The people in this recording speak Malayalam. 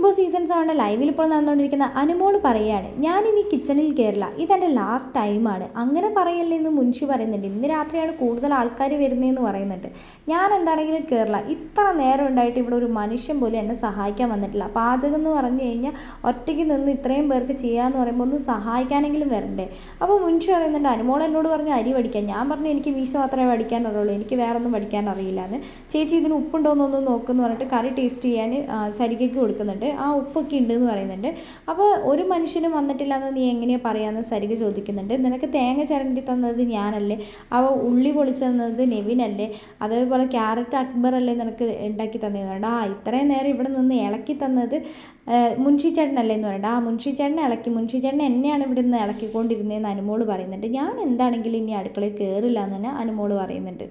ബിഗ് ബോസ് സീസൺ സെവന്റെ ലൈവിൽ ഇപ്പോൾ നടന്നുകൊണ്ടിരിക്കുന്ന അനുമോൾ പറയുകയാണ് ഞാനിനി കിച്ചണിൽ കയറില്ല ഇതെന്റെ ലാസ്റ്റ് ടൈമാണ് അങ്ങനെ പറയല്ലേ എന്ന് മുൻഷി പറയുന്നുണ്ട്. ഇന്ന് രാത്രിയാണ് കൂടുതൽ ആൾക്കാർ വരുന്നതെന്ന് പറയുന്നുണ്ട്. ഞാൻ എന്താണെങ്കിലും കയറില്ല ഇത്ര നേരം ഉണ്ടായിട്ട് ഇവിടെ ഒരു മനുഷ്യൻ പോലും എന്നെ സഹായിക്കാൻ വന്നിട്ടില്ല. പാചകം എന്ന് പറഞ്ഞു കഴിഞ്ഞാൽ ഒറ്റയ്ക്ക് നിന്ന് ഇത്രയും പേർക്ക് ചെയ്യാമെന്ന് പറയുമ്പോൾ ഒന്ന് സഹായിക്കാനെങ്കിലും വരണ്ടേ? അപ്പോൾ മുൻഷി പറയുന്നുണ്ട് അനുമോൾ എന്നോട് പറഞ്ഞു അരി പഠിക്കാൻ ഞാൻ പറഞ്ഞു എനിക്ക് മീശ മാത്രമേ പഠിക്കാൻ അറിയുള്ളൂ എനിക്ക് വേറെ ഒന്നും പഠിക്കാൻ അറിയില്ല എന്ന് ചേച്ചി ഇതിന് ഉപ്പുണ്ടോയെന്നൊന്ന് നോക്കുമെന്ന് പറഞ്ഞിട്ട് കറി ടേസ്റ്റ് ചെയ്യാൻ സരികയ്ക്ക് കൊടുക്കുന്നുണ്ട്. ആ ഉപ്പൊക്കെ ഉണ്ട് എന്ന് പറയുന്നുണ്ട്. അപ്പോൾ ഒരു മനുഷ്യനും വന്നിട്ടില്ല എന്ന് നീ എങ്ങനെയാണ് പറയാമെന്ന് സരിക ചോദിക്കുന്നുണ്ട്. നിനക്ക് തേങ്ങ ചിരണ്ടി തന്നത് ഞാനല്ലേ? അവ ഉള്ളി പൊളിച്ചു തന്നത് നെവിനല്ലേ? അതേപോലെ ക്യാരറ്റ് അക്ബർ അല്ലേ നിനക്ക് ഉണ്ടാക്കി തന്നത് ആ ഇത്രയും നേരം ഇവിടെ നിന്ന് ഇളക്കി തന്നത് മുൻഷി ചേട്ടനല്ലേ എന്ന് പറയണ്ട ആ മുൻഷി ചേട്ടനെ ഇളക്കി മുൻഷി ചേട്ടൻ എന്നെയാണ് ഇവിടെ നിന്ന് ഇളക്കിക്കൊണ്ടിരുന്നതെന്ന് അനുമോൾ പറയുന്നുണ്ട്. ഞാൻ എന്താണെങ്കിലും ഇനി അടുക്കളയിൽ കയറില്ല എന്ന് തന്നെ അനുമോൾ പറയുന്നുണ്ട്.